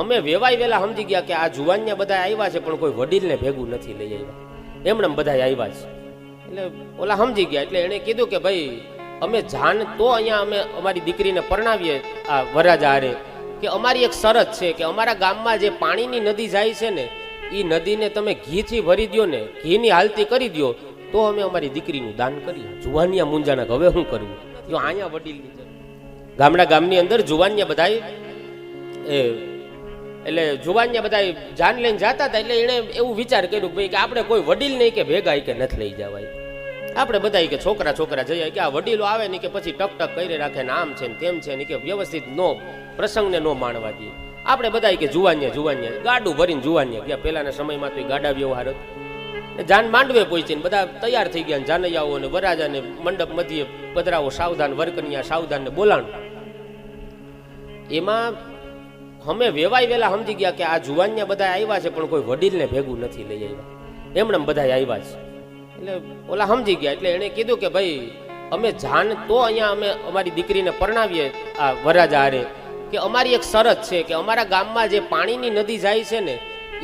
અમે વેવાય વેલા સમજી ગયા કે આ જુવાનિયા બધા આવ્યા છે, પણ કોઈ વડીલને ભેગું નથી લઈ આવ્યા એમણે બધા આવ્યા છે એટલે ઓલા સમજી ગયા, એટલે એણે કીધું કે ભાઈ, અમે જાણ તો અહીંયા અમે અમારી દીકરીને પરણાવીએ આ વરરાજા હારે, કે અમારી એક શરત છે કે અમારા ગામમાં જે પાણીની નદી જાય છે ને એ નદીને તમે ઘીથી ભરી દો ને, ઘીની હાલતી કરી દો તો અમે અમારી દીકરીનું દાન કરીએ. જુવાનિયા મુંજાના હવે શું કરવું જો અહીંયા વડીલની ગામડા ગામની અંદર જુવાનિયા બધાય, એ એટલે જુવાનિયા બધા જાન લઈને જતા હતા એટલે એણે એવું વિચાર કર્યું કે ભાઈ કે આપણે કોઈ વડીલ નહીં કે ભેગા કે નથી લઈ જવાય. આપણે બધા કે છોકરા છોકરા જઈએ કે આ વડીલો આવે ને કે પછી ટક ટક કરી રાખે ને આમ છે ને તેમ છે ને કે વ્યવસ્થિત નો પ્રસંગને નો માણવા દઈએ આપણે બધા કે જુવાનિયા જુવાનિયા ગાડું ભરીને જુવાનને ગયા. પહેલાના સમયમાં તો ગાડા વ્યવહાર હતો. જાન માંડવે પહોંચીને બધા તૈયાર થઈ ગયા જાનૈયાઓ ને વરાજાને મંડપ મધ્યે પધરાવો સાવધાન વર્કનિયા સાવધાન ને બોલાણ. એમાં અમે વેવાય વેલા સમજી ગયા કે આ જુવાનિયા બધા આવ્યા છે, પણ કોઈ વડીલને ભેગું નથી લઈ આવ્યા એમણે બધા આવ્યા છે એટલે ઓલા સમજી ગયા, એટલે એણે કીધું કે ભાઈ, અમે જાણ તો અહીંયા અમે અમારી દીકરીને પરણાવીએ આ વરરાજા હારે, કે અમારી એક શરત છે કે અમારા ગામમાં જે પાણીની નદી જાય છે ને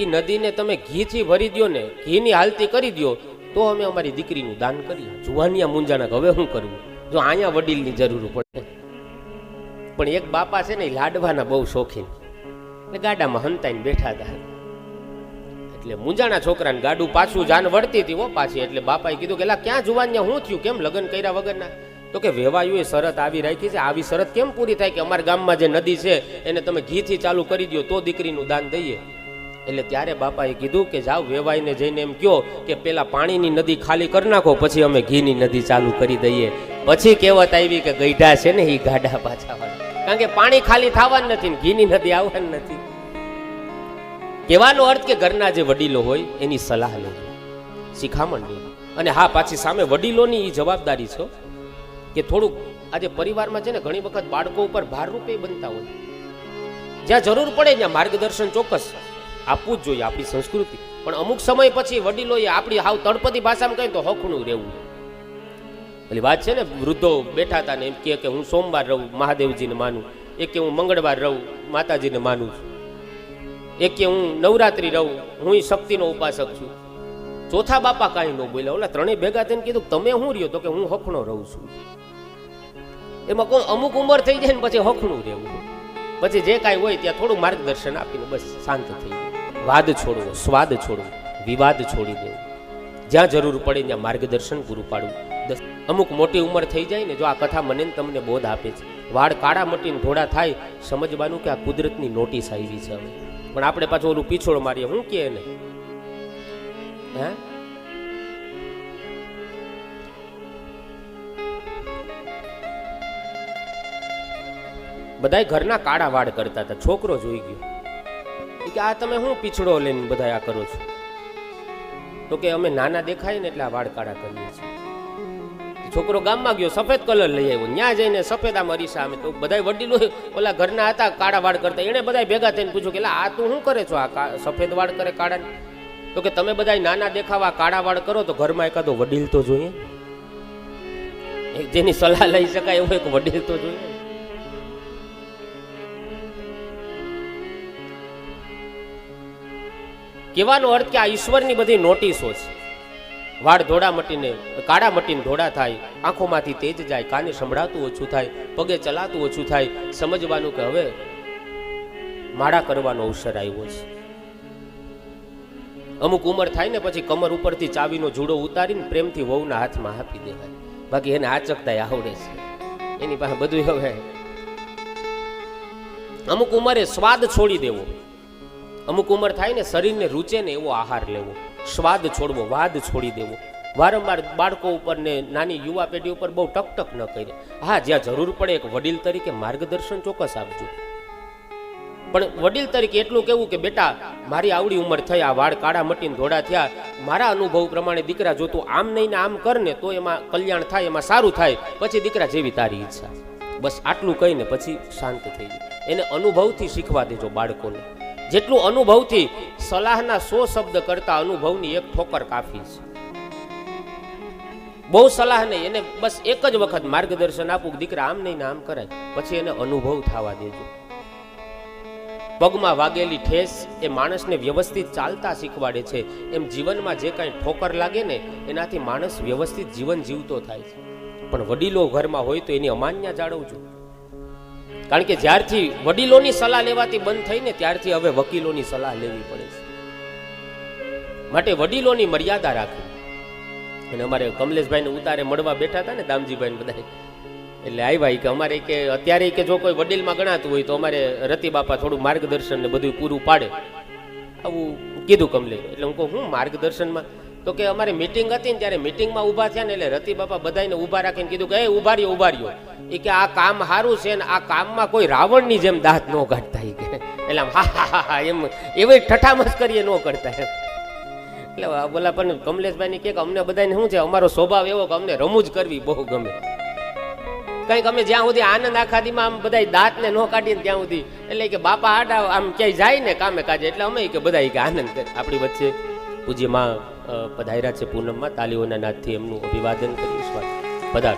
એ નદીને તમે ઘીથી ભરી દો ને, ઘીની હાલતી કરી દો તો અમે અમારી દીકરીનું દાન કરીએ. જુવાનિયા મુંજાના હવે શું કરવું જો અહીંયા વડીલની જરૂર પડે. પણ એક બાપા છે ને લાડવાના બહુ શોખીન. એટલે ગાડામાં હંતાઈને બેઠા હતા. એટલે મુંજાના છોકરાને ગાડું પાછું જાન વળતી હતી હો પાછી. એટલે બાપાએ કીધું કે ક્યાં જુવાન હું થયું? કેમ લગ્ન કર્યા વગરના? તો કે, વેવાયુએ શરત આવી રાખી છે. આવી શરત કેમ પૂરી થાય? કે અમારા ગામમાં જે નદી છે, એને તમે ઘીથી ચાલુ કરી દો તો દીકરીનું દાન દઈએ. એટલે ત્યારે બાપાએ કીધું કે, જાઓ વેવાઈને જઈને એમ કહો કે, પેલા પાણીની નદી ખાલી કરી નાખો, પછી અમે ઘીની નદી ચાલુ કરી દઈએ. પછી કહેવત આવી કે, ગઈઢા છે ને એ ગાડા પાછા કારણ કે પાણી ખાલી થવાનું નથી ઘીની નદી આવવાની નથી. કહેવાનો અર્થ કે ઘરના જે વડીલો હોય, એની સલાહ લેવી. શિખામણ લેવી. અને હા, પાછી સામે વડીલોની એ જવાબદારી છે કે થોડુંક આજે પરિવારમાં છે ને ઘણી વખત બાળકો ઉપર ભારરૂપે બનતા હોય. જ્યાં જરૂર પડે ત્યાં માર્ગદર્શન ચોક્કસ આપવું જ જોઈએ આપણી સંસ્કૃતિ. પણ અમુક સમય પછી વડીલોએ આપણી હાવ તળપદી ભાષામાં કહીએ તો હખનું રહેવું. એટલે વાત છે ને, વૃદ્ધો બેઠા હતા ને એમ કે હું સોમવાર રહું, મહાદેવજીને માનું. એક કે હું મંગળવાર રહું, માતાજીને માનું છું. એક કે હું નવરાત્રી રહું હું શક્તિનો ઉપાસક છું. ચોથા બાપા કાંઈ ન બોલ્યા, ઓલા ત્રણેય ભેગા થઈને કીધું, તમે શું રહ્યો? તો કે, હું હખણો રહું છું. એમાં કોઈ અમુક ઉંમર થઈ જાય ને પછી હખણું રહેવું. પછી જે કાંઈ હોય ત્યાં થોડું માર્ગદર્શન આપીને બસ શાંત થઈ વાદ છોડવો, સ્વાદ છોડવો, વિવાદ છોડી દેવો. જ્યાં જરૂર પડે ત્યાં માર્ગદર્શન પૂરું પાડવું. અમુક મોટી ઉંમર થઈ જાય ને જો આ કથા મને તમને બોધ આપે છે. વાળ કાળા મટીને ધોળા થાય, સમજવાનું કે આ કુદરતની નોટિસ આવી છે હવે. પણ આપણે પાછું ઓલું પીછોડ મારીએ, હું કે એને? હે? બધાય ઘરના કાળા વાળ કરતા હતા, છોકરો જોઈ ગયો. કે, આ તમે શું પીછડો લઈને બધા આ કરો છો? તો કે, અમે નાના દેખાય ને એટલે આ વાળ કાળા કરીએ છીએ. છોકરો ગામમાં ગયો સફેદ કલર લઈ આવ્યો. ત્યાં જઈને સફેદ આમ અરીસા અમે તો બધા વડીલો ઓલા ઘરના હતા કાળા વાળ કરતા. એને બધા ભેગા થઈને પૂછ્યું કે "લા, આ તું શું કરે છો? આ સફેદ વાળ કરે કાળા તો કે તમે બધા નાના દેખાવા કાળા વાળ કરો તો ઘરમાં એકાદો વડીલ તો જોઈએ. જેની સલાહ લઈ શકાય એવો એક વડીલ તો જોઈએ. કહેવાનો અર્થ કે આ ઈશ્વરની બધી નોટિસો છે. વાળ ધોળા મટીને, કાળા મટીને ધોળા થાય. આંખોમાંથી તેજ જાય, કાને સંભળાતું ઓછું થાય, પગે ચલાતું ઓછું થાય. સમજવાનું કે હવે માળા કરવાનો અવસર આવ્યો છે. અમુક ઉંમર થાય ને પછી કમર ઉપરથી ચાવીનો જુડો ઉતારીને પ્રેમથી વહુના હાથમાં આપી દેવાય. બાકી એને આચકતા આવડે છે. એની પાસે બધું હવે અમુક ઉંમરે સ્વાદ છોડી દેવો. અમુક ઉંમર થાય ને શરીરને રૂચે ને એવો આહાર લેવો. સ્વાદ છોડવો, વાદ છોડી દેવો. વારંવાર બાળકો ઉપર ને નાની યુવા પેઢી ઉપર બહુ ટકટક ન કરે. હા, જ્યાં જરૂર પડે એક વડીલ તરીકે માર્ગદર્શન ચોક્કસ આપજો. પણ વડીલ તરીકે એટલું કેવું કે, બેટા, મારી આવડી ઉંમર થઈ, આ વાળ કાળા મટીને ધોળા થયા. મારા અનુભવ પ્રમાણે દીકરા, જો તું આમ નહીં ને આમ કર ને, તો એમાં કલ્યાણ થાય, એમાં સારું થાય. પછી દીકરા જેવી તારી ઈચ્છા. બસ આટલું કહીને પછી શાંત થઈ જાય એને અનુભવથી શીખવા દેજો બાળકોને. જેટલું અનુભવથી સલાહના સો શબ્દ કરતા અનુભવની એક ઠોકર કાફી છે. બહુ સલાહ નહીં, એને બસ એક જ વખત માર્ગદર્શન આપું દીકરા આમ નહીં આમ કરાય, પછી એને અનુભવ થવા દેજો. પગમાં વાગેલી ઠેસ એ માણસને વ્યવસ્થિત ચાલતા શીખવાડે છે. એમ જીવનમાં જે કાંઈ ઠોકર લાગે ને, એનાથી માણસ વ્યવસ્થિત જીવન જીવતો થાય છે. પણ વડીલો ઘરમાં હોય તો એની અમાન્ય જાળવજો. કારણ કે જ્યારથી વડીલોની સલાહ લેવાથી બંધ થઈને ત્યારથી હવે વકીલોની સલાહ લેવી પડે છે. માટે વડીલોની મર્યાદા રાખવી. અને અમારે કમલેશભાઈને ઉતારે મળવા બેઠા હતા ને દામજીભાઈ બધા એટલે આવ્યા કે અમારે કે અત્યારે કે જો કોઈ વડીલમાં ગણાતું હોય તો અમારે રતિ બાપા થોડું માર્ગદર્શન ને બધું પૂરું પાડે. આવું કીધું કમલેશ એટલે હું કહું, હું માર્ગદર્શનમાં તો કે અમારી મિટિંગ હતી ને ત્યારે મિટિંગમાં ઊભા થયા ને એટલે રતિ બાપા બધાને ઊભા રાખીને કીધું કે, એ ઊભા રહ્યો ઊભા એ કે, આ કામ સારું છે ને આ કામમાં કોઈ રાવણની જેમ દાંત ન કાઢતા. કે, એટલે આમ, હા હા હા એમ એવી ઠઠામસ કરીએ ન કરતા એમ. એટલે બોલા પણ કમલેશભાઈ કે અમને બધાને શું છે, અમારો સ્વભાવ એવો કે અમને રમૂજ કરવી બહુ ગમે. કંઈક અમે જ્યાં સુધી આનંદ આખાદીમાં આમ બધા દાંત ને કાઢીને ત્યાં સુધી, એટલે કે, બાપા આડા, આમ ક્યાંય જાય ને કામે કાજે. એટલે અમે કે બધા કે, આનંદ આપણી વચ્ચે. પૂજ્યમાં પધાર્યા છે પૂનમમાં. તાલીઓના નાદથી એમનું અભિવાદન કરીશ પધાર.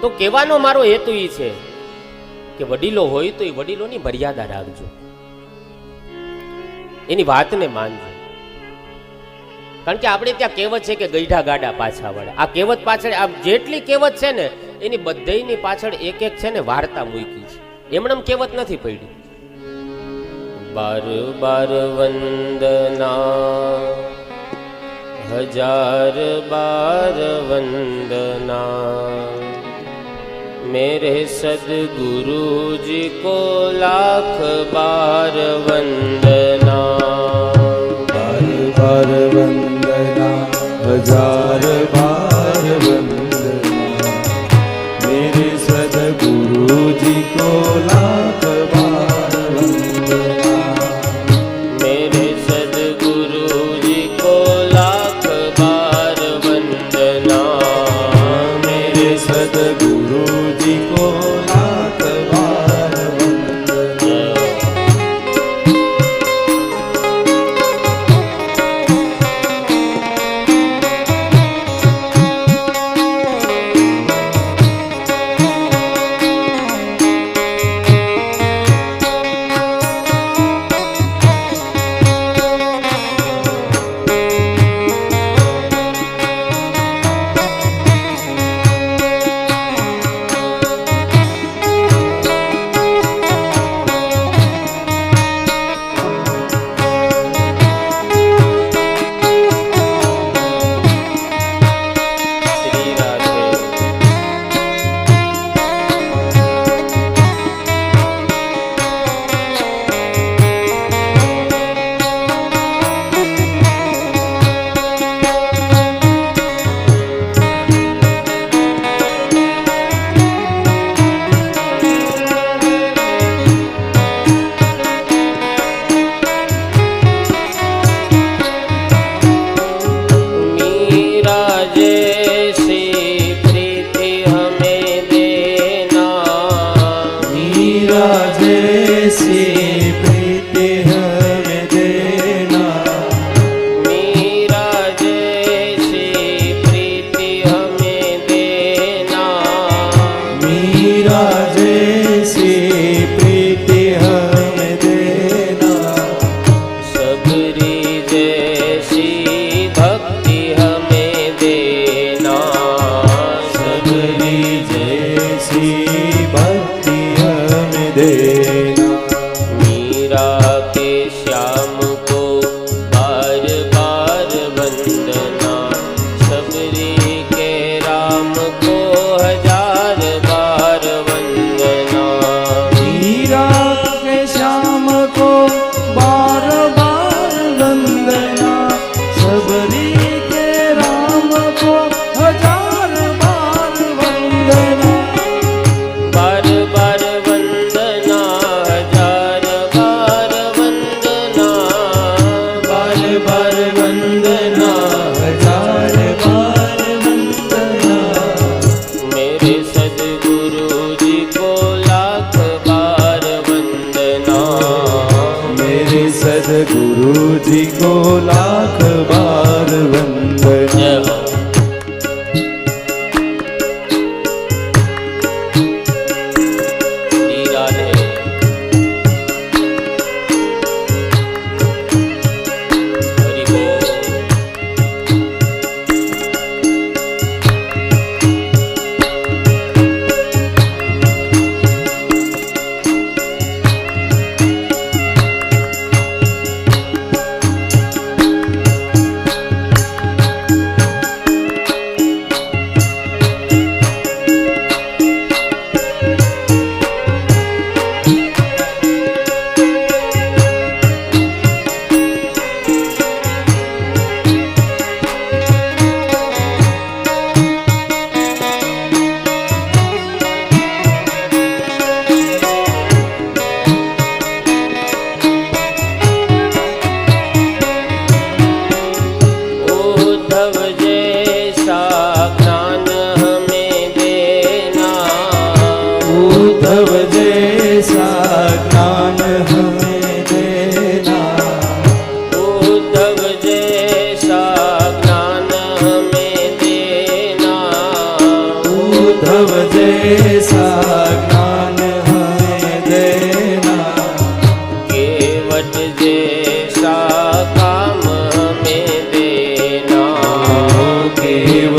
તો કહેવાનો મારો હેતુ એ છે કે વડીલો હોય તો એ વડીલોની મર્યાદા રાખજો. એની વાતને માનજો. કારણ કે આપણે ત્યાં કહેવત છે કે ગઈઢા ગાડા પાછા વળે. આ કહેવત પાછળ, આ જેટલી કહેવત છે ને, એની બધીની પાછળ એક એક છે ને વાર્તા મૂકી છે. એમણે એમ કહેવત નથી પડી. બાર બાર વંદના હજાર બાર વંદના मेरे सदगुरु जी को लाख बार वंदना बार बार वंदना हजार बार वंदना मेरे सदगुरु जी को लाख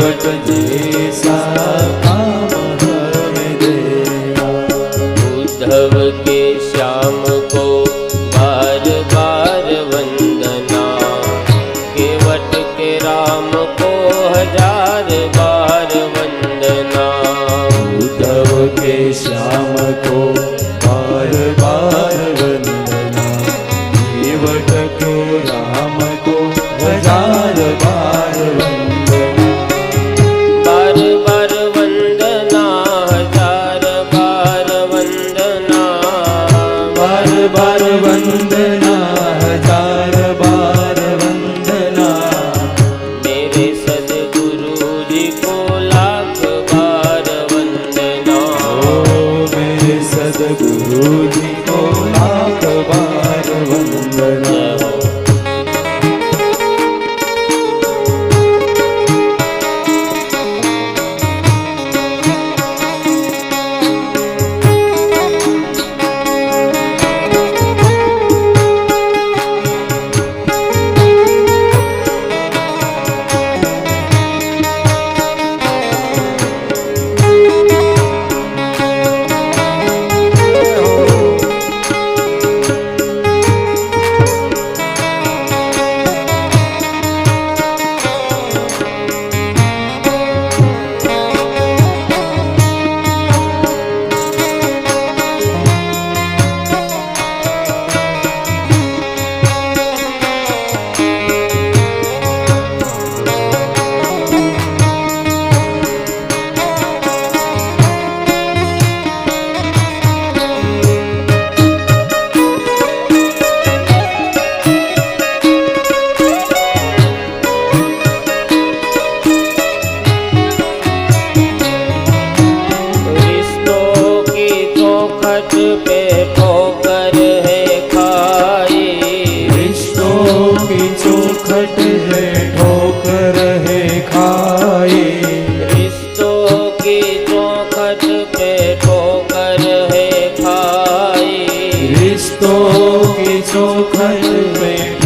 केवट जैसा काम की चौखट में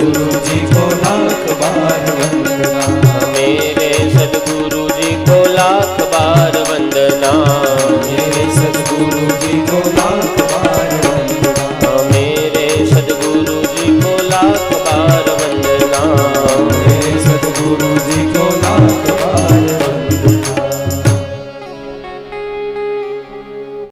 Thank you.